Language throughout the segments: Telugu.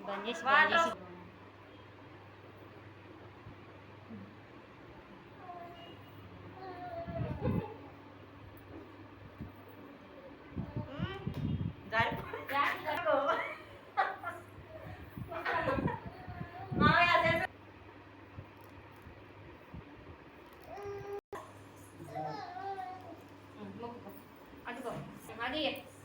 బంద్ చేసి బంద్ చేసి అది.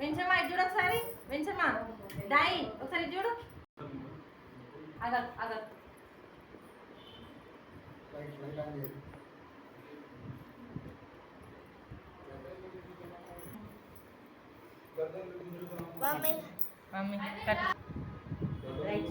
వెంచమ్మా ఇది చూడు ఒకసారి. వెంచమ్మా దాయి. ఒకసారి చూడు. అగల్ అగల్ మమ్మీ కట్ రైట్.